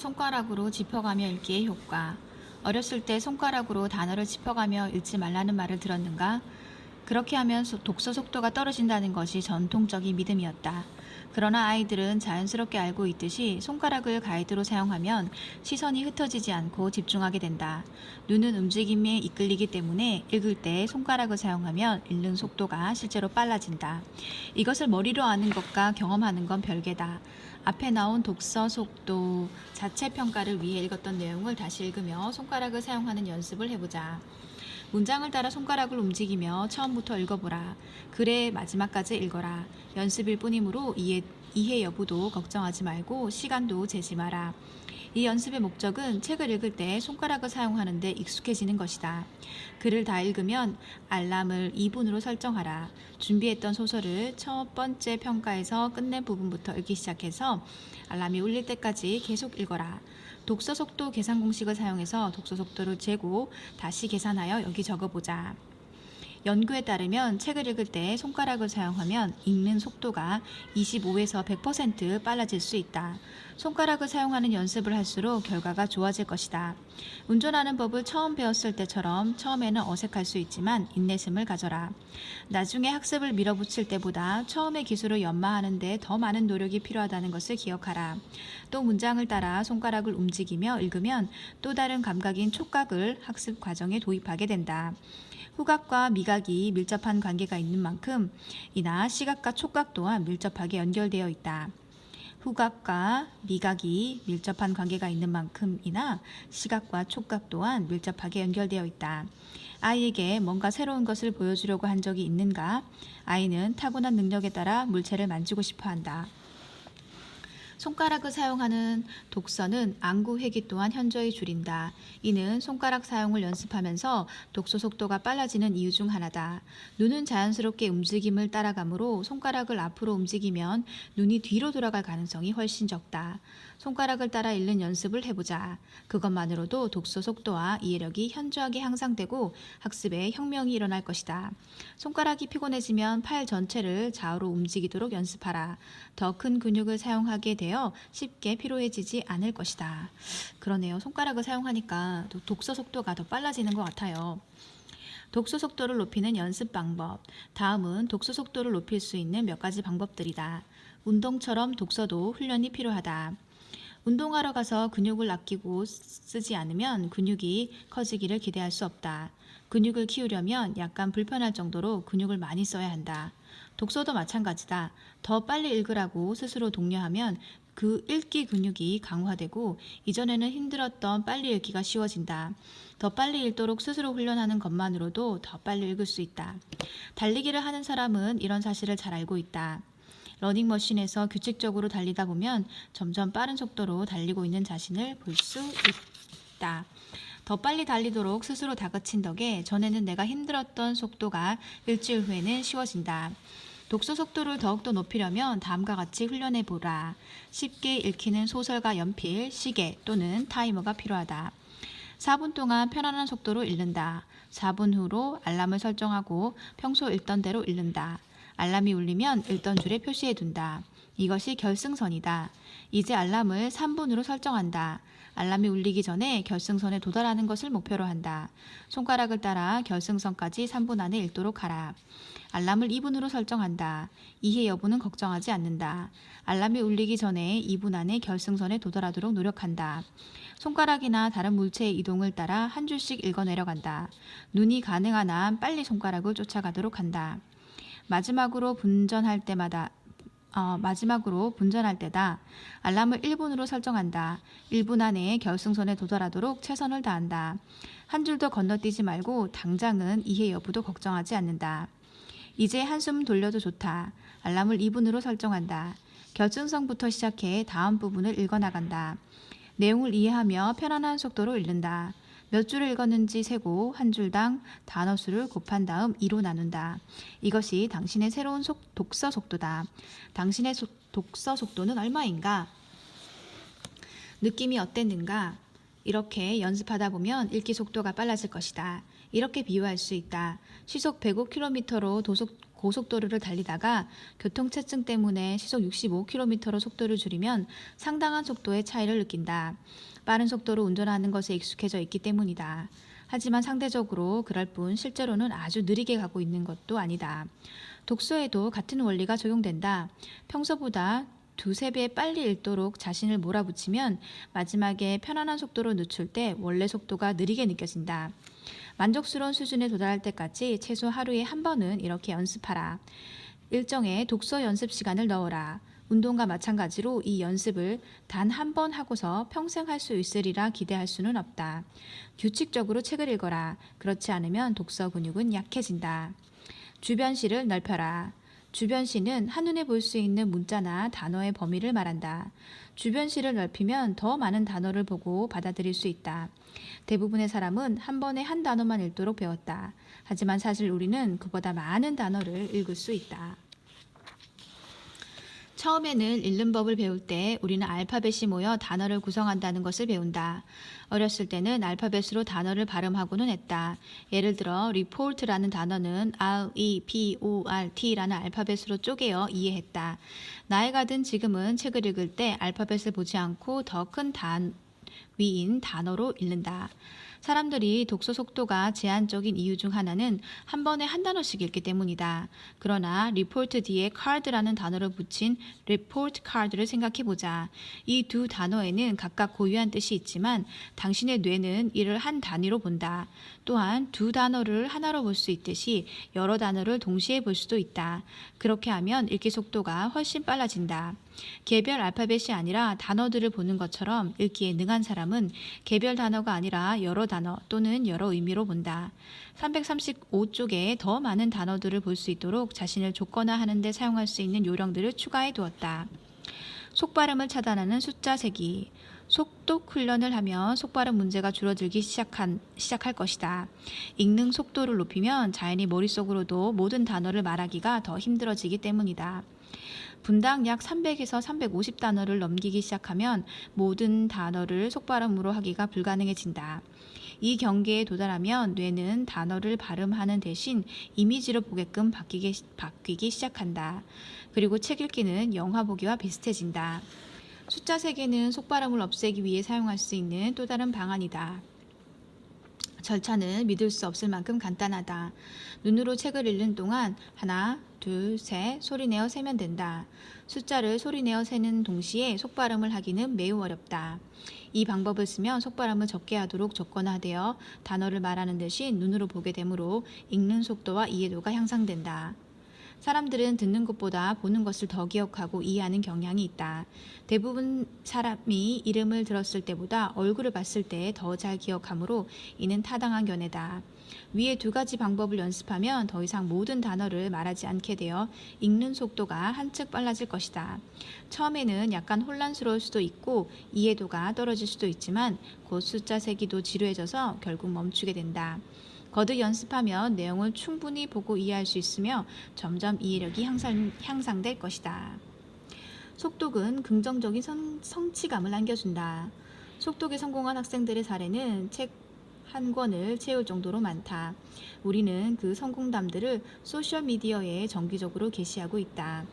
손가락으로 짚어가며 읽기의 효과. 어렸을 때 손가락으로 단어를 짚어가며 읽지 말라는 말을 들었는가? 그렇게 하면 소- 독서 속도가 떨어진다는 것이 전통적인 믿음이었다. 그러나 아이들은 자연스럽게 알고 있듯이 손가락을 가이드로 사용하면 시선이 흩어지지 않고 집중하게 된다. 눈은 움직임에 이끌리기 때문에 읽을 때 손가락을 사용하면 읽는 속도가 실제로 빨라진다. 이것을 머리로 아는 것과 경험하는 건 별개다. 앞에 나온 독서 속도 자체 평가를 위해 읽었던 내용을 다시 읽으며 손가락을 사용하는 연습을 해보자. 문장을 따라 손가락을 움직이며 처음부터 읽어보라. 글의 마지막까지 읽어라. 연습일 뿐이므로 이해, 이해 여부도 걱정하지 말고 시간도 재지 마라. 이 연습의 목적은 책을 읽을 때 손가락을 사용하는데 익숙해지는 것이다. 글을 다 읽으면 알람을 2분으로 설정하라. 준비했던 소설을 첫 번째 평가에서 끝낸 부분부터 읽기 시작해서 알람이 울릴 때까지 계속 읽어라. 독서 속도 계산 공식을 사용해서 독서 속도를 재고 다시 계산하여 여기 적어보자. 연구에 따르면 책을 읽을 때 손가락을 사용하면 읽는 속도가 25에서 100% 빨라질 수 있다. 손가락을 사용하는 연습을 할수록 결과가 좋아질 것이다. 운전하는 법을 처음 배웠을 때처럼 처음에는 어색할 수 있지만 인내심을 가져라. 나중에 학습을 밀어붙일 때보다 처음의 기술을 연마하는데 더 많은 노력이 필요하다는 것을 기억하라. 또 문장을 따라 손가락을 움직이며 읽으면 또 다른 감각인 촉각을 학습 과정에 도입하게 된다. 후각과 미각이 밀접한 관계가 있는 만큼 이나 시각과 촉각 또한 밀접하게 연결되어 있다. 후각과 미각이 밀접한 관계가 있는 만큼이나 시각과 촉각 또한 밀접하게 연결되어 있다. 아이에게 뭔가 새로운 것을 보여주려고 한 적이 있는가? 아이는 타고난 능력에 따라 물체를 만지고 싶어 한다. 손가락을 사용하는 독서는 안구 회기 또한 현저히 줄인다. 이는 손가락 사용을 연습하면서 독서 속도가 빨라지는 이유 중 하나다. 눈은 자연스럽게 움직임을 따라가므로 손가락을 앞으로 움직이면 눈이 뒤로 돌아갈 가능성이 훨씬 적다. 손가락을 따라 읽는 연습을 해보자. 그것만으로도 독서 속도와 이해력이 현저하게 향상되고 학습에 혁명이 일어날 것이다. 손가락이 피곤해지면 팔 전체를 좌우로 움직이도록 연습하라. 더 큰 근육을 사용하게 되어 쉽게 피로해지지 않을 것이다. 그러네요. 손가락을 사용하니까 또 독서 속도가 더 빨라지는 것 같아요. 독서 속도를 높이는 연습 방법. 다음은 독서 속도를 높일 수 있는 몇 가지 방법들이다. 운동처럼 독서도 훈련이 필요하다. 운동하러 가서 근육을 아끼고 쓰지 않으면 근육이 커지기를 기대할 수 없다. 근육을 키우려면 약간 불편할 정도로 근육을 많이 써야 한다. 독서도 마찬가지다. 더 빨리 읽으라고 스스로 독려하면 그 읽기 근육이 강화되고 이전에는 힘들었던 빨리 읽기가 쉬워진다. 더 빨리 읽도록 스스로 훈련하는 것만으로도 더 빨리 읽을 수 있다. 달리기를 하는 사람은 이런 사실을 잘 알고 있다. 러닝머신에서 규칙적으로 달리다 보면 점점 빠른 속도로 달리고 있는 자신을 볼 수 있다. 더 빨리 달리도록 스스로 다그친 덕에 전에는 내가 힘들었던 속도가 일주일 후에는 쉬워진다. 독서 속도를 더욱더 높이려면 다음과 같이 훈련해 보라. 쉽게 읽히는 소설과 연필, 시계 또는 타이머가 필요하다. 4분 동안 편안한 속도로 읽는다. 4분 후로 알람을 설정하고 평소 읽던 대로 읽는다. 알람이 울리면 읽던 줄에 표시해 둔다. 이것이 결승선이다. 이제 알람을 3분으로 설정한다. 알람이 울리기 전에 결승선에 도달하는 것을 목표로 한다. 손가락을 따라 결승선까지 3분 안에 읽도록 하라. 알람을 2분으로 설정한다. 이해 여부는 걱정하지 않는다. 알람이 울리기 전에 2분 안에 결승선에 도달하도록 노력한다. 손가락이나 다른 물체의 이동을 따라 한 줄씩 읽어 내려간다. 눈이 가능한 한 빨리 손가락을 쫓아가도록 한다. 마지막으로 분전할 때마다 어, 마지막으로 분전할 때다. 알람을 1분으로 설정한다. 1분 안에 결승선에 도달하도록 최선을 다한다. 한 줄도 건너뛰지 말고 당장은 이해 여부도 걱정하지 않는다. 이제 한숨 돌려도 좋다. 알람을 2분으로 설정한다. 결승선부터 시작해 다음 부분을 읽어나간다. 내용을 이해하며 편안한 속도로 읽는다. 몇 줄을 읽었는지 세고 한 줄당 단어 수를 곱한 다음 2로 나눈다. 이것이 당신의 새로운 속, 독서 속도다. 당신의 속- 독서 속도는 얼마인가? 느낌이 어땠는가? 이렇게 연습하다 보면 읽기 속도가 빨라질 것이다. 이렇게 비유할 수 있다. 시속 105km로 도속 고속도로를 달리다가 교통체증 때문에 시속 65km로 속도를 줄이면 상당한 속도의 차이를 느낀다. 빠른 속도로 운전하는 것에 익숙해져 있기 때문이다. 하지만 상대적으로 그럴 뿐 실제로는 아주 느리게 가고 있는 것도 아니다. 독서에도 같은 원리가 적용된다. 평소보다 두세 배 빨리 읽도록 자신을 몰아붙이면 마지막에 편안한 속도로 늦출 때 원래 속도가 느리게 느껴진다. 만족스러운 수준에 도달할 때까지 최소 하루에 한 번은 이렇게 연습하라. 일정에 독서 연습 시간을 넣어라. 운동과 마찬가지로 이 연습을 단 한 번 하고서 평생 할 수 있으리라 기대할 수는 없다. 규칙적으로 책을 읽어라. 그렇지 않으면 독서 근육은 약해진다. 주변시를 넓혀라. 주변시는 한눈에 볼 수 있는 문자나 단어의 범위를 말한다. 주변시를 넓히면 더 많은 단어를 보고 받아들일 수 있다. 대부분의 사람은 한 번에 한 단어만 읽도록 배웠다. 하지만 사실 우리는 그보다 많은 단어를 읽을 수 있다. 처음에는 읽는 법을 배울 때 우리는 알파벳이 모여 단어를 구성한다는 것을 배운다. 어렸을 때는 알파벳으로 단어를 발음하고는 했다. 예를 들어 report라는 단어는 R, E, P, O, R, T라는 알파벳으로 쪼개어 이해했다. 나이가 든 지금은 책을 읽을 때 알파벳을 보지 않고 더 큰 단, 위인 단어로 읽는다. 사람들이 독서 속도가 제한적인 이유 중 하나는 한 번에 한 단어씩 읽기 때문이다. 그러나 리포트 뒤에 카드라는 단어를 붙인 리포트 카드를 생각해 보자. 이 두 단어에는 각각 고유한 뜻이 있지만 당신의 뇌는 이를 한 단위로 본다. 또한 두 단어를 하나로 볼 수 있듯이 여러 단어를 동시에 볼 수도 있다. 그렇게 하면 읽기 속도가 훨씬 빨라진다. 개별 알파벳이 아니라 단어들을 보는 것처럼 읽기에 능한 사람은 개별 단어가 아니라 여러 단어 또는 여러 의미로 본다. 335쪽에 더 많은 단어들을 볼 수 있도록 자신을 조건화 하는 데 사용할 수 있는 요령들을 추가해 두었다. 속발음을 차단하는 숫자 세기. 속독 훈련을 하면 속발음 문제가 줄어들기 시작한, 시작할 것이다. 읽는 속도를 높이면 자연히 머릿속으로도 모든 단어를 말하기가 더 힘들어지기 때문이다. 분당 약 300에서 350단어를 넘기기 시작하면 모든 단어를 속발음으로 하기가 불가능해진다. 이 경계에 도달하면 뇌는 단어를 발음하는 대신 이미지로 보게끔 바뀌기, 바뀌기 시작한다. 그리고 책 읽기는 영화 보기와 비슷해진다. 숫자 세개는 속발음을 없애기 위해 사용할 수 있는 또 다른 방안이다. 절차는 믿을 수 없을 만큼 간단하다. 눈으로 책을 읽는 동안 하나, 둘, 셋 소리내어 세면 된다. 숫자를 소리내어 세는 동시에 속발음을 하기는 매우 어렵다. 이 방법을 쓰면 속발음을 적게 하도록 조건화되어 단어를 말하는 대신 눈으로 보게 되므로 읽는 속도와 이해도가 향상된다. 사람들은 듣는 것보다 보는 것을 더 기억하고 이해하는 경향이 있다. 대부분 사람이 이름을 들었을 때보다 얼굴을 봤을 때 더 잘 기억하므로 이는 타당한 견해다. 위에 두 가지 방법을 연습하면 더 이상 모든 단어를 말하지 않게 되어 읽는 속도가 한층 빨라질 것이다. 처음에는 약간 혼란스러울 수도 있고 이해도가 떨어질 수도 있지만 곧 숫자 세기도 지루해져서 결국 멈추게 된다. 거듭 연습하면 내용을 충분히 보고 이해할 수 있으며 점점 이해력이 향상, 향상될 것이다. 속독은 긍정적인 성, 성취감을 안겨준다. 속독에 성공한 학생들의 사례는 책 한 권을 채울 정도로 많다. 우리는 그 성공담들을 소셜미디어에 정기적으로 게시하고 있다.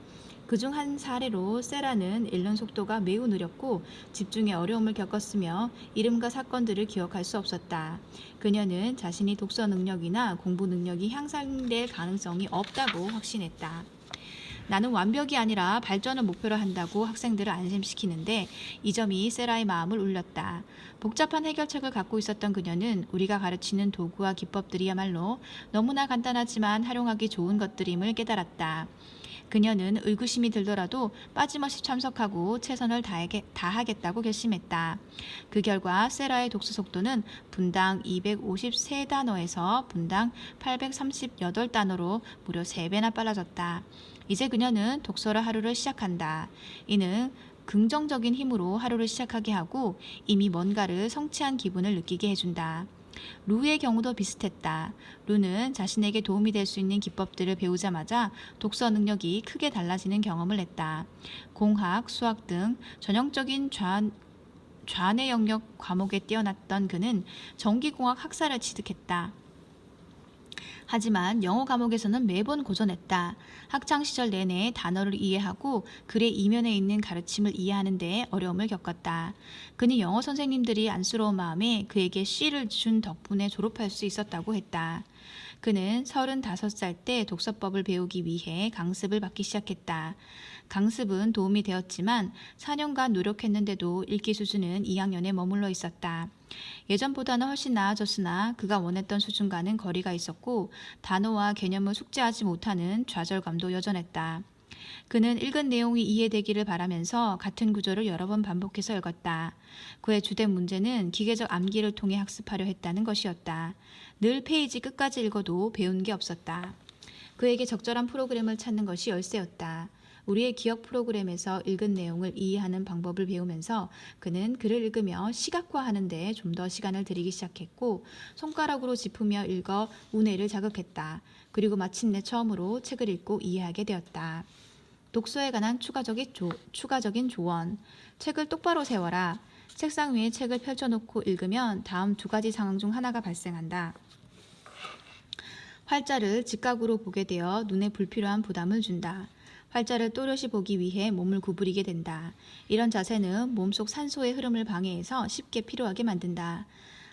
그중 한 사례로 세라는 읽는 속도가 매우 느렸고 집중에 어려움을 겪었으며 이름과 사건들을 기억할 수 없었다. 그녀는 자신이 독서 능력이나 공부 능력이 향상될 가능성이 없다고 확신했다. 나는 완벽이 아니라 발전을 목표로 한다고 학생들을 안심시키는데 이 점이 세라의 마음을 울렸다. 복잡한 해결책을 갖고 있었던 그녀는 우리가 가르치는 도구와 기법들이야말로 너무나 간단하지만 활용하기 좋은 것들임을 깨달았다. 그녀는 의구심이 들더라도 빠짐없이 참석하고 최선을 다하게, 다하겠다고 결심했다. 그 결과 세라의 독서 속도는 분당 253단어에서 분당 838단어로 무려 3배나 빨라졌다. 이제 그녀는 독서를 하루를 시작한다. 이는 긍정적인 힘으로 하루를 시작하게 하고 이미 뭔가를 성취한 기분을 느끼게 해준다. 루의 경우도 비슷했다. 루는 자신에게 도움이 될 수 있는 기법들을 배우자마자 독서 능력이 크게 달라지는 경험을 했다. 공학, 수학 등 전형적인 좌, 좌뇌 영역 과목에 뛰어났던 그는 전기공학 학사를 취득했다. 하지만 영어 과목에서는 매번 고전했다. 학창 시절 내내 단어를 이해하고 글의 이면에 있는 가르침을 이해하는 데 어려움을 겪었다. 그는 영어 선생님들이 안쓰러운 마음에 그에게 C를 준 덕분에 졸업할 수 있었다고 했다. 그는 35살 때 독서법을 배우기 위해 강습을 받기 시작했다. 강습은 도움이 되었지만 4년간 노력했는데도 읽기 수준은 2학년에 머물러 있었다. 예전보다는 훨씬 나아졌으나 그가 원했던 수준과는 거리가 있었고 단어와 개념을 숙지하지 못하는 좌절감도 여전했다. 그는 읽은 내용이 이해되기를 바라면서 같은 구조를 여러 번 반복해서 읽었다. 그의 주된 문제는 기계적 암기를 통해 학습하려 했다는 것이었다. 늘 페이지 끝까지 읽어도 배운 게 없었다. 그에게 적절한 프로그램을 찾는 것이 열쇠였다. 우리의 기억 프로그램에서 읽은 내용을 이해하는 방법을 배우면서 그는 글을 읽으며 시각화하는 데 좀 더 시간을 들이기 시작했고 손가락으로 짚으며 읽어 우뇌를 자극했다. 그리고 마침내 처음으로 책을 읽고 이해하게 되었다. 독서에 관한 추가적인, 조, 추가적인 조언. 책을 똑바로 세워라. 책상 위에 책을 펼쳐놓고 읽으면 다음 두 가지 상황 중 하나가 발생한다. 활자를 직각으로 보게 되어 눈에 불필요한 부담을 준다. 활자를 또렷이 보기 위해 몸을 구부리게 된다. 이런 자세는 몸속 산소의 흐름을 방해해서 쉽게 피로하게 만든다.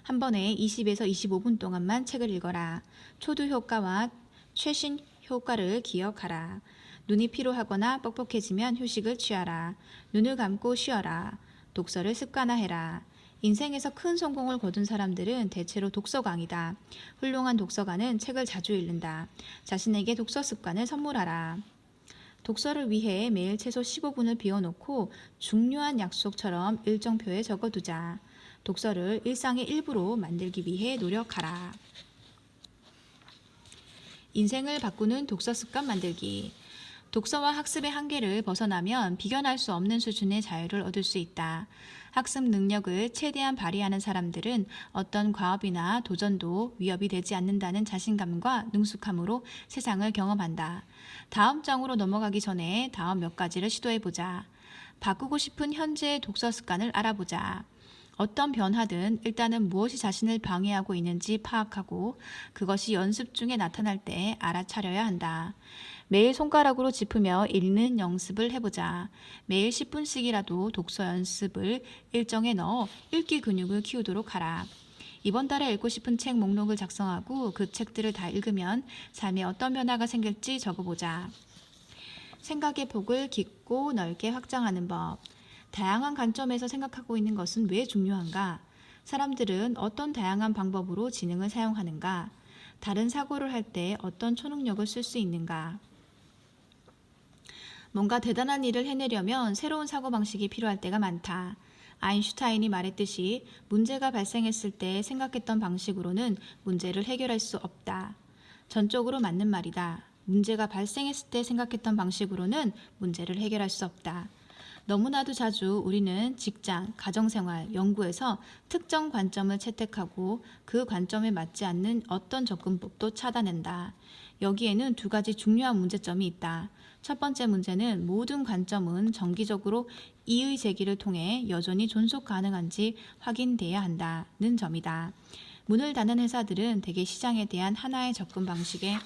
한 번에 20에서 25분 동안만 책을 읽어라. 초두 효과와 최신 효과를 기억하라. 눈이 피로하거나 뻑뻑해지면 휴식을 취하라. 눈을 감고 쉬어라. 독서를 습관화해라. 인생에서 큰 성공을 거둔 사람들은 대체로 독서광이다. 훌륭한 독서가는 책을 자주 읽는다. 자신에게 독서 습관을 선물하라. 독서를 위해 매일 최소 15분을 비워놓고 중요한 약속처럼 일정표에 적어두자. 독서를 일상의 일부로 만들기 위해 노력하라. 인생을 바꾸는 독서 습관 만들기. 독서와 학습의 한계를 벗어나면 비견할 수 없는 수준의 자유를 얻을 수 있다. 학습 능력을 최대한 발휘하는 사람들은 어떤 과업이나 도전도 위협이 되지 않는다는 자신감과 능숙함으로 세상을 경험한다. 다음 장으로 넘어가기 전에 다음 몇 가지를 시도해 보자. 바꾸고 싶은 현재의 독서 습관을 알아보자. 어떤 변화든 일단은 무엇이 자신을 방해하고 있는지 파악하고 그것이 연습 중에 나타날 때 알아차려야 한다. 매일 손가락으로 짚으며 읽는 연습을 해보자. 매일 10분씩이라도 독서 연습을 일정에 넣어 읽기 근육을 키우도록 하라. 이번 달에 읽고 싶은 책 목록을 작성하고 그 책들을 다 읽으면 삶에 어떤 변화가 생길지 적어보자. 생각의 폭을 깊고 넓게 확장하는 법. 다양한 관점에서 생각하고 있는 것은 왜 중요한가? 사람들은 어떤 다양한 방법으로 지능을 사용하는가? 다른 사고를 할 때 어떤 초능력을 쓸 수 있는가? 뭔가 대단한 일을 해내려면 새로운 사고방식이 필요할 때가 많다. 아인슈타인이 말했듯이 문제가 발생했을 때 생각했던 방식으로는 문제를 해결할 수 없다. 전적으로 맞는 말이다. 문제가 발생했을 때 생각했던 방식으로는 문제를 해결할 수 없다. 너무나도 자주 우리는 직장, 가정생활, 연구에서 특정 관점을 채택하고 그 관점에 맞지 않는 어떤 접근법도 차단한다. 여기에는 두 가지 중요한 문제점이 있다. 첫 번째 문제는 모든 관점은 정기적으로 이의 제기를 통해 여전히 존속 가능한지 확인돼야 한다는 점이다. 문을 닫는 회사들은 대개 시장에 대한 하나의 접근 방식에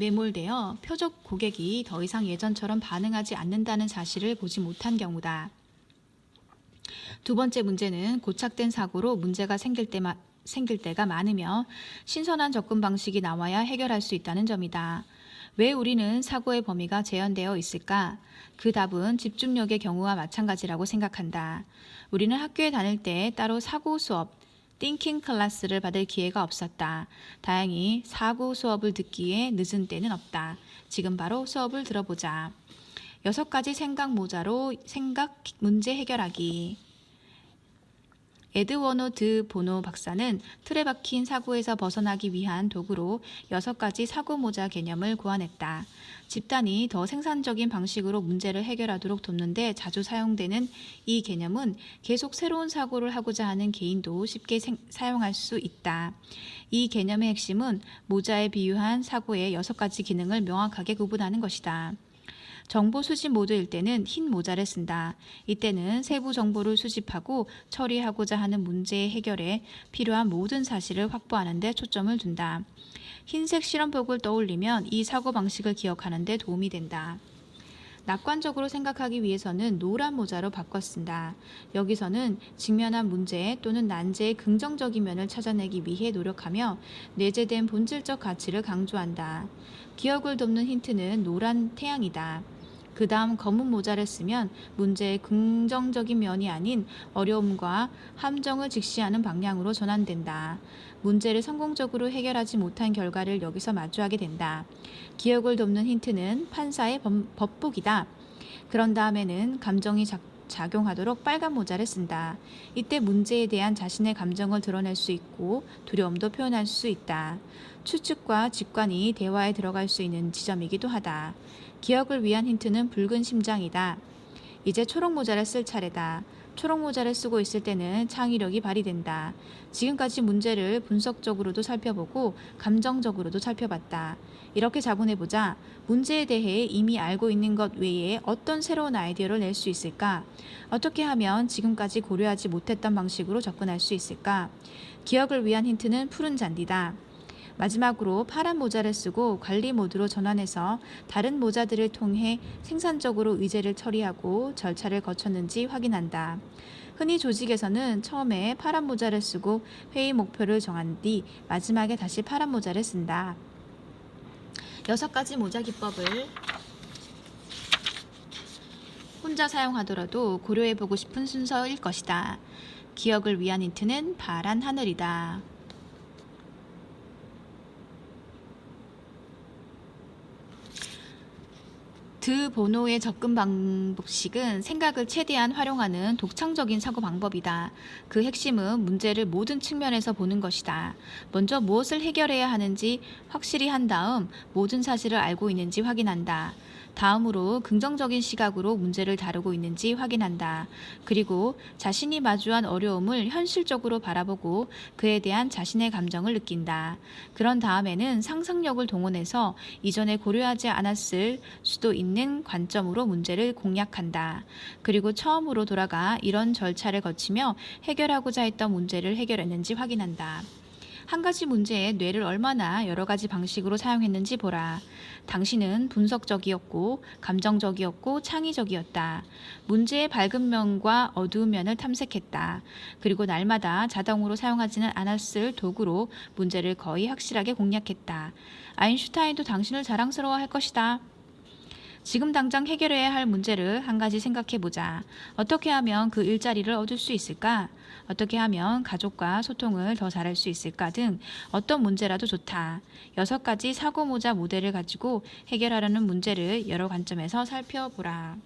매몰되어 표적 고객이 더 이상 예전처럼 반응하지 않는다는 사실을 보지 못한 경우다. 두 번째 문제는 고착된 사고로 문제가 생길 때마, 생길 때가 많으며 신선한 접근 방식이 나와야 해결할 수 있다는 점이다. 왜 우리는 사고의 범위가 제한되어 있을까? 그 답은 집중력의 경우와 마찬가지라고 생각한다. 우리는 학교에 다닐 때 따로 사고 수업, 띵킹 클래스를 받을 기회가 없었다. 다행히 사고 수업을 듣기에 늦은 때는 없다. 지금 바로 수업을 들어보자. 여섯 가지 생각 모자로 생각 문제 해결하기. 에드워노 드 보노 박사는 틀에 박힌 사고에서 벗어나기 위한 도구로 여섯 가지 사고 모자 개념을 고안했다. 집단이 더 생산적인 방식으로 문제를 해결하도록 돕는데 자주 사용되는 이 개념은 계속 새로운 사고를 하고자 하는 개인도 쉽게 생, 사용할 수 있다. 이 개념의 핵심은 모자에 비유한 사고의 여섯 가지 기능을 명확하게 구분하는 것이다. 정보 수집 모드일 때는 흰 모자를 쓴다. 이때는 세부 정보를 수집하고 처리하고자 하는 문제 해결에 필요한 모든 사실을 확보하는 데 초점을 둔다. 흰색 실험복을 떠올리면 이 사고방식을 기억하는 데 도움이 된다. 낙관적으로 생각하기 위해서는 노란 모자로 바꿔 쓴다. 여기서는 직면한 문제 또는 난제의 긍정적인 면을 찾아내기 위해 노력하며 내재된 본질적 가치를 강조한다. 기억을 돕는 힌트는 노란 태양이다. 그 다음 검은 모자를 쓰면 문제의 긍정적인 면이 아닌 어려움과 함정을 직시하는 방향으로 전환된다. 문제를 성공적으로 해결하지 못한 결과를 여기서 마주하게 된다. 기억을 돕는 힌트는 판사의 법- 법복이다. 그런 다음에는 감정이 작, 작용하도록 빨간 모자를 쓴다. 이때 문제에 대한 자신의 감정을 드러낼 수 있고 두려움도 표현할 수 있다. 추측과 직관이 대화에 들어갈 수 있는 지점이기도 하다. 기억을 위한 힌트는 붉은 심장이다. 이제 초록 모자를 쓸 차례다. 초록 모자를 쓰고 있을 때는 창의력이 발휘된다. 지금까지 문제를 분석적으로도 살펴보고 감정적으로도 살펴봤다. 이렇게 자문해보자. 문제에 대해 이미 알고 있는 것 외에 어떤 새로운 아이디어를 낼 수 있을까? 어떻게 하면 지금까지 고려하지 못했던 방식으로 접근할 수 있을까? 기억을 위한 힌트는 푸른 잔디다. 마지막으로 파란 모자를 쓰고 관리 모드로 전환해서 다른 모자들을 통해 생산적으로 의제를 처리하고 절차를 거쳤는지 확인한다. 흔히 조직에서는 처음에 파란 모자를 쓰고 회의 목표를 정한 뒤 마지막에 다시 파란 모자를 쓴다. 여섯 가지 모자 기법을 혼자 사용하더라도 고려해보고 싶은 순서일 것이다. 기억을 위한 힌트는 파란 하늘이다. 드 보노의 접근 방법식은 생각을 최대한 활용하는 독창적인 사고 방법이다. 그 핵심은 문제를 모든 측면에서 보는 것이다. 먼저 무엇을 해결해야 하는지 확실히 한 다음 모든 사실을 알고 있는지 확인한다. 다음으로 긍정적인 시각으로 문제를 다루고 있는지 확인한다. 그리고 자신이 마주한 어려움을 현실적으로 바라보고 그에 대한 자신의 감정을 느낀다. 그런 다음에는 상상력을 동원해서 이전에 고려하지 않았을 수도 있는 관점으로 문제를 공략한다. 그리고 처음으로 돌아가 이런 절차를 거치며 해결하고자 했던 문제를 해결했는지 확인한다. 한 가지 문제에 뇌를 얼마나 여러 가지 방식으로 사용했는지 보라. 당신은 분석적이었고, 감정적이었고, 창의적이었다. 문제의 밝은 면과 어두운 면을 탐색했다. 그리고 날마다 자동으로 사용하지는 않았을 도구로 문제를 거의 확실하게 공략했다. 아인슈타인도 당신을 자랑스러워할 것이다. 지금 당장 해결해야 할 문제를 한 가지 생각해 보자. 어떻게 하면 그 일자리를 얻을 수 있을까? 어떻게 하면 가족과 소통을 더 잘할 수 있을까 등 어떤 문제라도 좋다. 여섯 가지 사고 모자 모델을 가지고 해결하려는 문제를 여러 관점에서 살펴보라.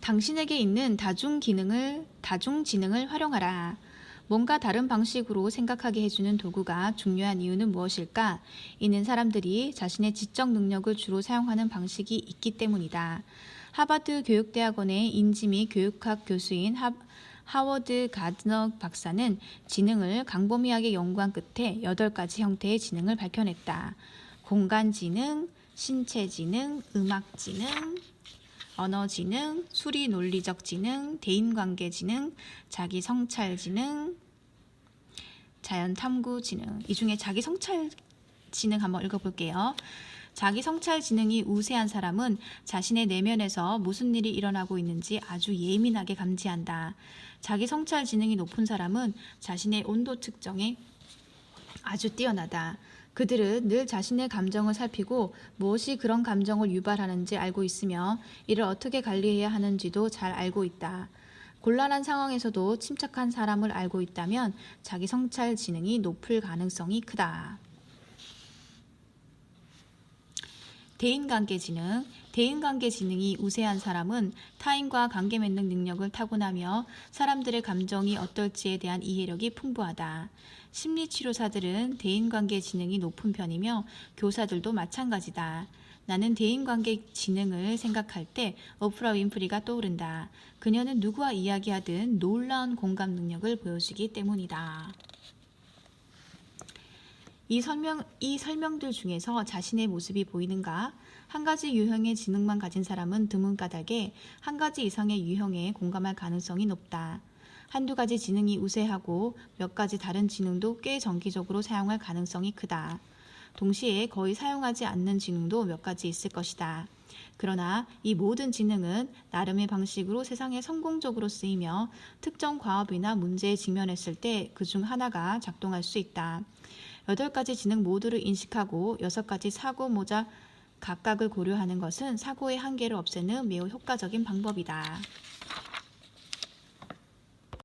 당신에게 있는 다중 기능을 다중 지능을 활용하라. 뭔가 다른 방식으로 생각하게 해주는 도구가 중요한 이유는 무엇일까? 이는 사람들이 자신의 지적 능력을 주로 사용하는 방식이 있기 때문이다. 하버드 교육대학원의 인지 및 교육학 교수인 하, 하워드 가드너 박사는 지능을 광범위하게 연구한 끝에 8가지 형태의 지능을 밝혀냈다. 공간 지능, 신체 지능, 음악 지능, 언어 지능, 수리 논리적 지능, 대인관계 지능, 자기 성찰 지능, 자연 탐구 지능. 이 중에 자기 성찰 지능 한번 읽어볼게요. 자기 성찰 지능이 우세한 사람은 자신의 내면에서 무슨 일이 일어나고 있는지 아주 예민하게 감지한다. 자기 성찰 지능이 높은 사람은 자신의 온도 측정에 아주 뛰어나다. 그들은 늘 자신의 감정을 살피고 무엇이 그런 감정을 유발하는지 알고 있으며 이를 어떻게 관리해야 하는지도 잘 알고 있다. 곤란한 상황에서도 침착한 사람을 알고 있다면 자기 성찰 지능이 높을 가능성이 크다. 대인관계 지능. 대인관계 지능이 우세한 사람은 타인과 관계 맺는 능력을 타고나며 사람들의 감정이 어떨지에 대한 이해력이 풍부하다. 심리치료사들은 대인관계 지능이 높은 편이며 교사들도 마찬가지다. 나는 대인관계 지능을 생각할 때 오프라 윈프리가 떠오른다. 그녀는 누구와 이야기하든 놀라운 공감 능력을 보여주기 때문이다. 이 설명 이 설명들 중에서 자신의 모습이 보이는가? 한 가지 유형의 지능만 가진 사람은 드문 까닭에 한 가지 이상의 유형에 공감할 가능성이 높다. 한두 가지 지능이 우세하고 몇 가지 다른 지능도 꽤 정기적으로 사용할 가능성이 크다. 동시에 거의 사용하지 않는 지능도 몇 가지 있을 것이다. 그러나 이 모든 지능은 나름의 방식으로 세상에 성공적으로 쓰이며 특정 과업이나 문제에 직면했을 때 그 중 하나가 작동할 수 있다. 여덟 가지 지능 모두를 인식하고 여섯 가지 사고 모자 각각을 고려하는 것은 사고의 한계를 없애는 매우 효과적인 방법이다.